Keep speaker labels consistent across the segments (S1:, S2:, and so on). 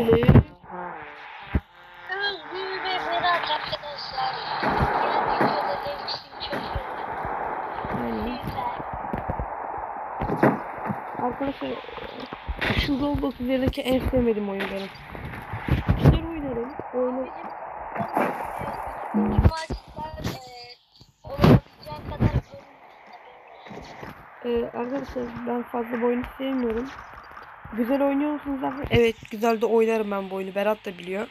S1: ikili.
S2: Özgür ve Berat arkadaşlar. Diğer videoda.
S1: Yani
S2: Güzel.
S1: arkadaşlar şu Roblox üzerindeki en sevmediğim oyun benim. Güzel oynarım. Oyunu Ee, arkadaşlar ben fazla bu oyunu sevmiyorum. Güzel oynuyor musunuz? Evet güzel de oynarım ben bu oyunu. Berat da biliyor.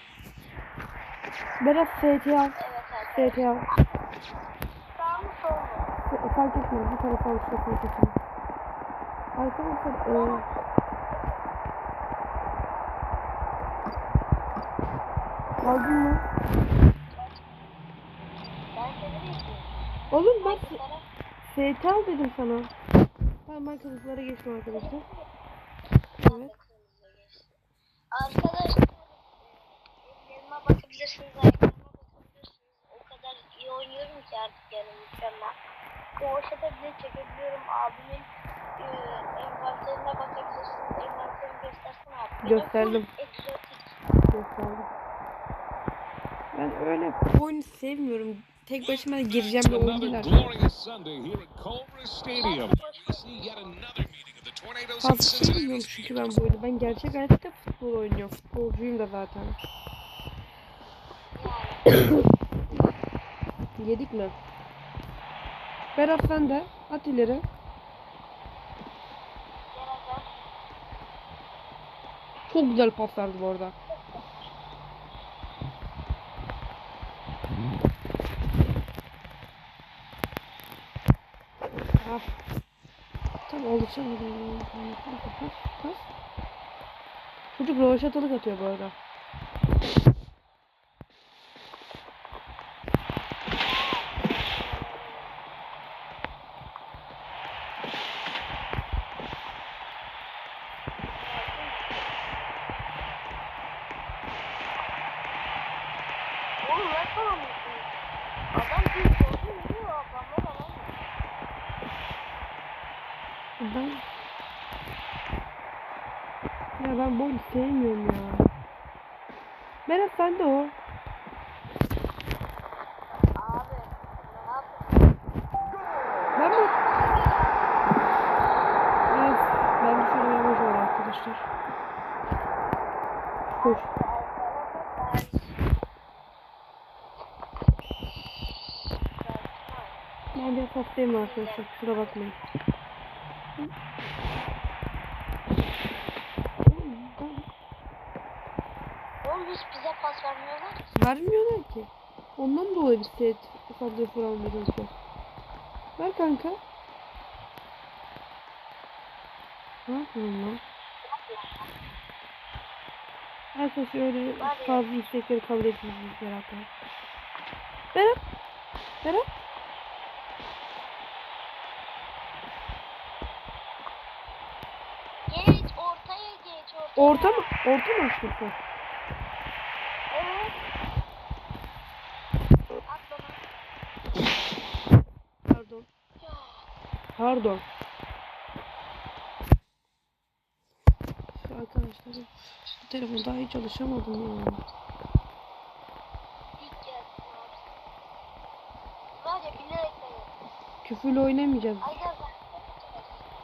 S1: Berat ST al.
S2: Evet evet.
S1: ST al.
S2: Sağ mı sol mu?
S1: Fark etmez. Bu tarafa. Şu tarafa al. Arkadaşlar e, aldın mı?
S2: Ben.
S1: Oğlum ben
S2: Hangi taraf?
S1: ST al dedim sana. Tamam ben kızlara geçtim arkadaşlar. Evet.
S2: Arkadaşlar ellerime bakabilirsiniz, ayaklarıma bakabilirsiniz. O kadar iyi oynuyorum ki artık yani mükemmel. Bile çekebiliyorum. Abimin e, envanterine bakabilirsiniz. Envanterini abi.
S1: Gösterdim. Gösterdim. Ben öyle bu oyunu sevmiyorum. Tek başıma gireceğim bir oyun değil arkadaşlar. Fazla
S3: Cincinnati.
S1: sevmiyorum çünkü ben bu oyunu. Ben gerçek hayatta futbol oynuyorum. Futbolcuyum da zaten. Yedik mi? Berat sen de. At ileri. Çok güzel pas verdi bu arada. Ah. Pas. Çocuk rovaşatalık atıyor bu arada.
S2: Oğlum nasıl alamıyorsunuz? Adam bir golü vuruyor adamlar alamıyor.
S1: Ben... Ya ben bu oyunu sevmiyorum ya. Berat sen de o.
S2: Abi ne yapıyorsun?
S1: Ben mi? Evet. Ben de şöyle yavaş ol arkadaşlar. Koş. Ben biraz hastayım arkadaşlar. Kusura bakmayın. Oğlum,
S2: hiç bize pas vermiyorlar ki.
S1: Vermiyorlar ki. Ondan dolayı set fazla falan veriyoruz. Ver kanka. Ne yapıyorsun lan? Arkadaşlar öyle fazla istekleri kabul etmiyoruz Berat'la. Berat. Berat. Orta mı? Orta mı açtın sen?
S2: Evet.
S1: Pardon. Pardon. Şu arkadaşlar bu telefon daha hiç alışamadım ya. Küfürle oynamayacağız.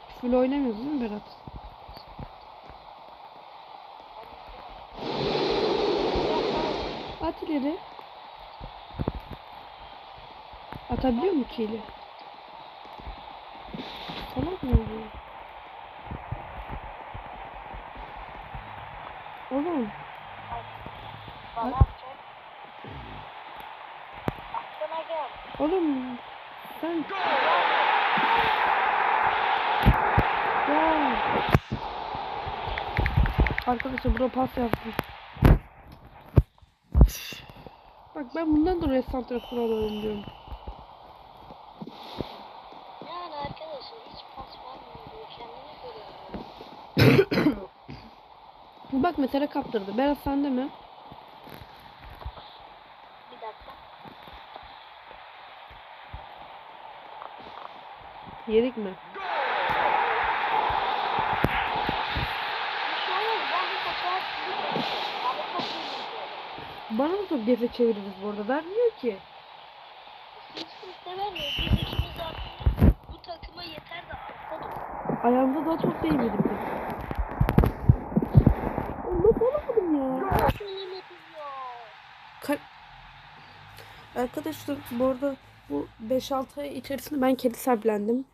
S1: Küfürle oynamıyoruz değil mi Berat? At ileri. Atabiliyor mu ki ileri? Salak mı bu? Oğlum
S2: Bana atacak. Aklına gel.
S1: Oğlum sen ya Arkadaşlar burada pas yaptım. Bak ben bundan dolayı santrafor alalım diyorum.
S2: Yani arkadaşlar hiç pas vermiyor. Kendini görüyor.
S1: Bak mesela kaptırdı. Berat sende mi?
S2: Bir dakika.
S1: Yedik mi?
S2: Bir şey olmaz. Ben bir fotoğraf çekeyim.
S1: Çok geze çeviririz bu arada. Vermiyor ki.
S2: Kimse vermiyor. Biz ikimiz aslında bu takıma yeter de atladık.
S1: Ayağımıza daha çok değmedi bir. Oğlum Nasıl alamadım ya?
S2: Nasıl yemedim ya?
S1: Kal- Arkadaşlar bu arada bu 5-6 ay içerisinde ben kedi sahiplendim.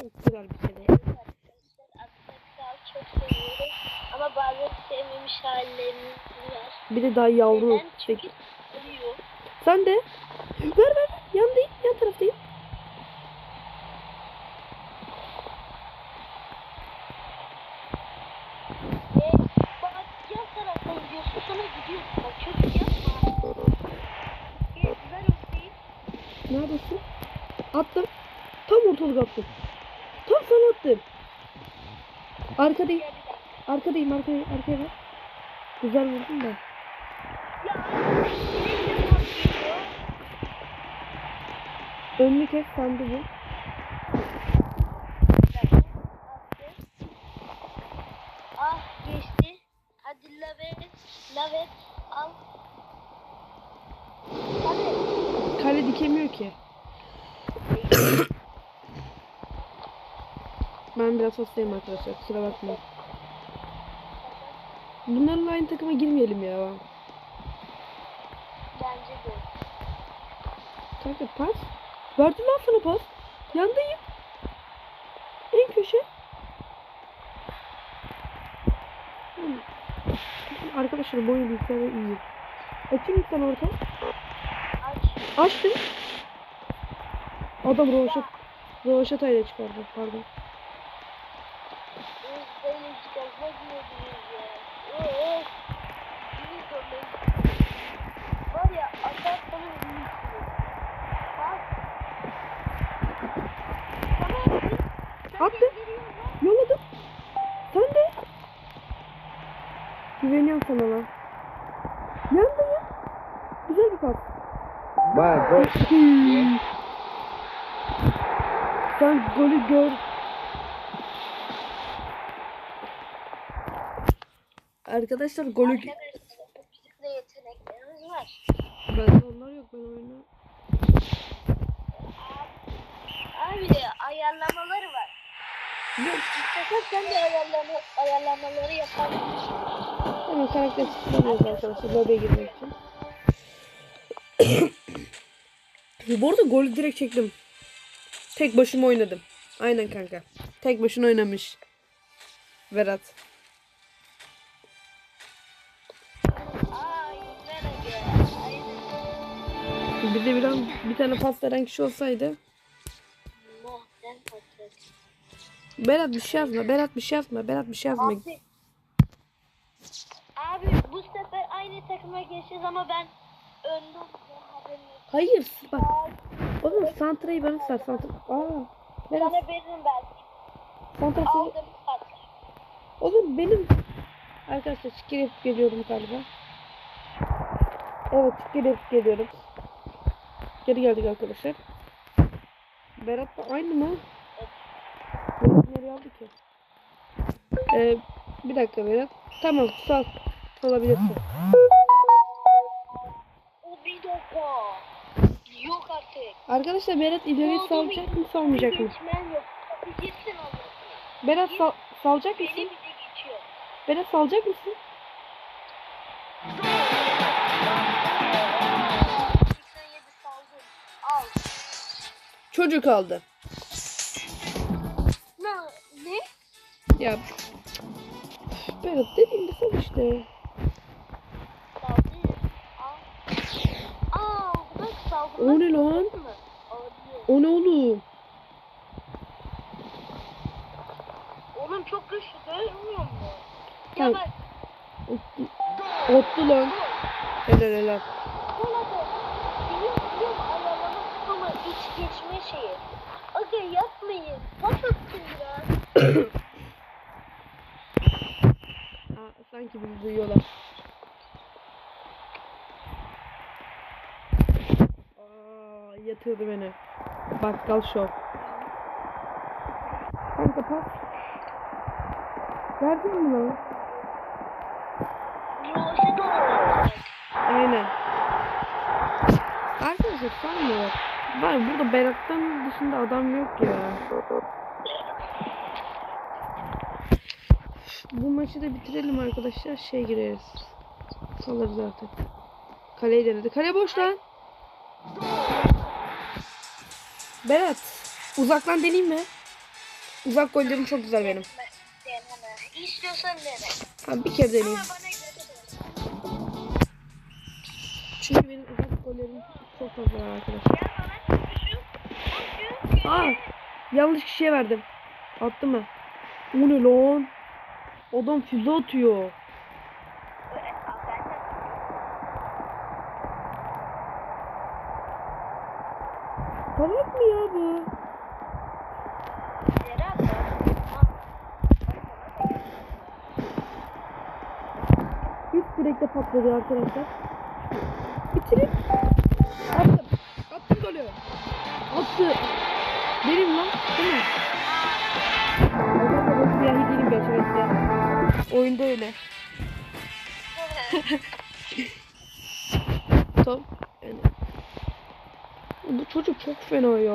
S1: Çok güzel bir kedi.
S2: Arkadaşlar çok seviyorum. Ama bazen sevmemiş hallerimiz var.
S1: Bir de daha yavru.
S2: Neden? Çünkü seviyor.
S1: Sen de. Ver ver. Yandayım. Yan taraftayım.
S2: Ve bak yan taraftan gidiyorsun sana gidiyorsun. Bak çocuk yapma. Gel ver ortayı.
S1: Neredesin? Attım. Tam ortalık attım. Tam sana attım. Arkadayım. Arkadayım. Arkadayım. Arkaya bak. Güzel vurdun da.
S2: Ya nereye yapıyor?
S1: Önlü kes sende bu.
S2: Ah geçti. Hadi lavet. Lavet al. Hadi.
S1: Kale dikemiyor ki. ben biraz hastayım arkadaşlar. Kusura bakmayın. Bunlarla aynı takıma girmeyelim ya.
S2: Bence de.
S1: Kanka pas. Verdim lan sana pas. Yandayım. En köşe. Arkadaşlar bu oyun bilgisayarda iyi. Açayım sen orta?
S2: Aç.
S1: Açtım. Adam roşat. Roşata ile çıkardı. Pardon. Güveniyorum sana lan. Yandayım. Güzel bir pas.
S4: God.
S1: Hmm. Sen golü gör. Arkadaşlar golü...
S2: Arkadaşlar bizim de yeteneklerimiz var.
S1: Bende onlar yok ben oyunu.
S2: Abi de ayarlamaları var.
S1: Yok.
S2: İstersen sen de ayarlama, ayarlamaları yaparsın.
S1: Hemen karakter çıkarıyoruz arkadaşlar lobiye girmek için. Bu arada golü direkt çektim. Tek başıma oynadım. Aynen kanka. Tek başına oynamış. Berat. Bir de bir, an, bir tane pas veren kişi olsaydı. Berat bir şey yazma. Berat bir şey yazma. Berat bir şey yazma.
S2: Abi. Bu sefer aynı takıma geçeceğiz ama ben önde olacağım.
S1: Hayır. Bak. Oğlum santrayı bana sar. Santra... Aa. Berat.
S2: Sana veririm belki.
S1: Santra seni...
S2: Aldım.
S1: Oğlum benim arkadaşlar çıkır yapıp geliyorum galiba. Evet çıkır yapıp geliyorum. Geri geldik arkadaşlar. Berat da aynı mı? Berat nereye aldı ki? Ee, bir dakika Berat. Tamam sal. Salabilirsin.
S2: O bir dakika. Yok artık.
S1: Arkadaşlar Berat ileriyi salacak mı salmayacak mı?
S2: Geçmen yok. Bir gitsin Allah'ım.
S1: Berat sal salacak
S2: Beni
S1: mısın?
S2: bize geçiyor.
S1: Berat salacak mısın?
S2: 87 saldım. Al.
S1: Çocuk aldı.
S2: Ne? Ne?
S1: Ya Berat dediğim sal işte.
S2: Bak.
S1: O ne lan? O ne oğlum?
S2: Oğlum çok güçlü musun?
S1: Hayır.
S2: Ya bak.
S1: Ottu lan. Helal helal.
S2: Ama iç geçme şeyi. Aga yapmayın. Pas attın biraz.
S1: Aa, sanki bizi duyuyorlar. Aa, yatırdı beni. Bakkal şov. Kanka pas. Verdin mi lan? Aynen. Mi var? Var burada Berat'tan dışında adam yok ya. Bu maçı da bitirelim arkadaşlar. Şey gireriz. Kalır zaten. Kaleyi denedi. Kale boş lan. Berat. Uzaktan deneyeyim mi? Uzak gollerim çok güzel benim.
S2: İstiyorsan dene.
S1: Ha, bir kere deneyeyim. Çünkü benim uzak gollerim çok fazla var arkadaşlar. Aa, yanlış kişiye verdim. Attı mı? O ne lan? Adam füze atıyor. Salak mı ya bu? Üst direkte patladı arkadaşlar. Bitirin. Attım. Attım golü. Attı. Benim lan. Değil mi? Tam. Yani. Bu çocuk çok fena ya.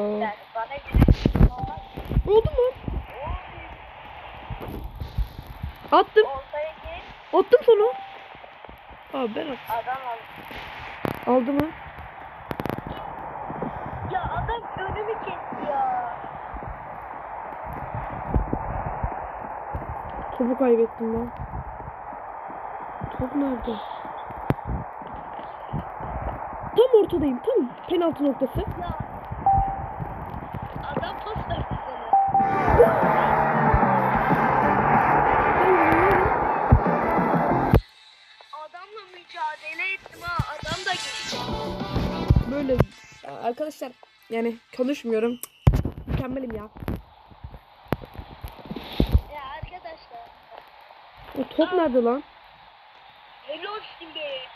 S2: Bana göre olmaz.
S1: Oldu mu? Attım. Attım sonu. Abi ben at-
S2: Adam al.
S1: aldı mı?
S2: Ya adam önümü kesti ya.
S1: Topu kaybettim lan. Top nerede? Tam ortadayım. Tam penaltı noktası.
S2: Ya. Adam pas verdi sana. Adamla mücadele ettim ha. Adam da geçti.
S1: Böyle arkadaşlar yani konuşmuyorum. Mükemmelim ya.
S2: Ya arkadaşlar.
S1: O top nerede lan?
S2: Helal be.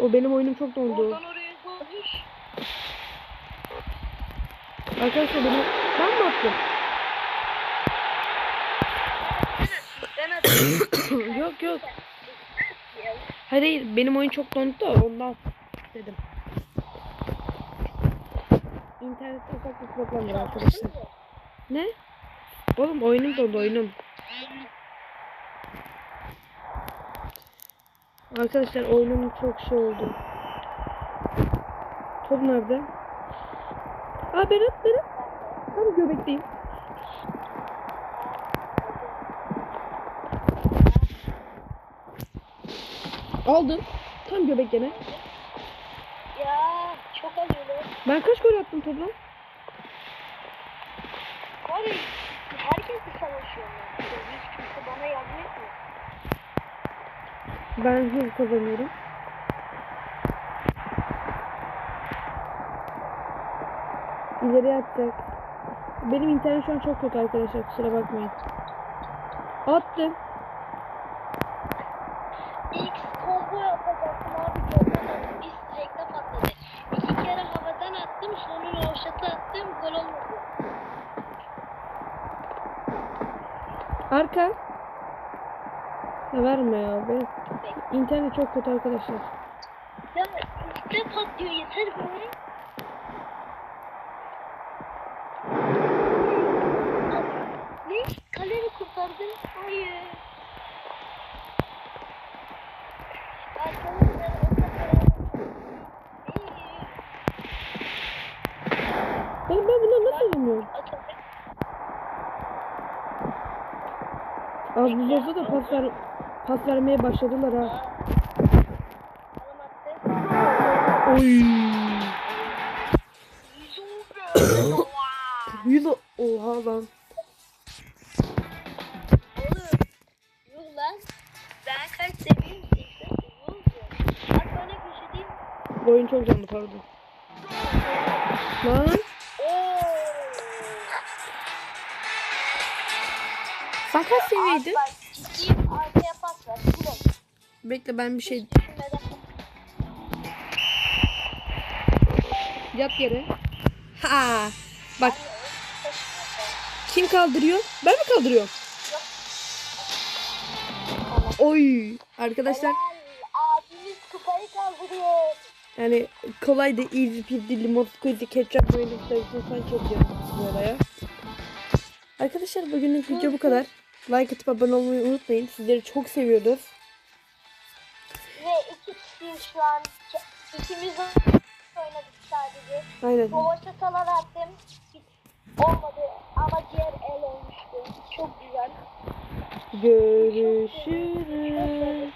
S1: O benim oyunum çok dondu.
S2: Oradan oraya koymuş.
S1: Arkadaşlar benim ben mi attım?
S2: Ben atayım.
S1: yok yok. Hayır hayır benim oyun çok dondu da ondan dedim. İnternette ufak bir problem var arkadaşlar. Ne? Oğlum oyunum dondu oyunum. Arkadaşlar oyunum çok şey oldu. Top nerede? Aa Berat Berat. Tam göbekteyim. Aldın. Tam göbek gene.
S2: Ya çok alıyorlar.
S1: Ben kaç gol attım toplam?
S2: Var ya herkes bir savaşıyorlar. Hiç kimse bana yardım etmiyor.
S1: Ben hız kazanıyorum. İleri atacak. Benim internet şu an çok kötü arkadaşlar kusura bakmayın. Attım.
S2: İlk combo yapacaktım abi görmedim. Biz direkte patladı. İki kere havadan attım sonra roşata attım gol olmadı.
S1: Arka. Verme ya. İnternet çok kötü arkadaşlar.
S2: Ya üstte patlıyor yeter be. Ne? Kalemi kurtardın? Hayır. Arkadaşlar o kadar.
S1: Ben, ben bundan nasıl?
S2: Atalım.
S1: Az buzda da pas, ver, pas vermeye başladılar ha. Oy.
S2: Yüzü
S1: Oha lan.
S2: Oğlum. Yuh lan. Ben kaç seviyeyim? 80 seviye oldu. Bak bana köşedeyim.
S1: Bu oyun çok canlı pardon. Lan.
S2: Oo.
S1: Sen Bekle ben bir şey yat yere. Ha. Bak kim kaldırıyor? Ben mi kaldırıyorum? Oy. Arkadaşlar.
S2: Abimiz kupayı kaldırıyor.
S1: Yani kolay da easy peasy limon squeezy ketçap mayonez sayısını çekiyorum bu araya. Arkadaşlar bugünlük video bu kadar. Like atıp abone olmayı unutmayın. Sizleri çok seviyoruz
S2: oynuyoruz şu an. İkimiz oynadık sadece.
S1: Aynen.
S2: Boğaça falan attım. Hiç olmadı ama diğer el olmuştu. Çok güzel.
S1: Görüşürüz. Çok güzel.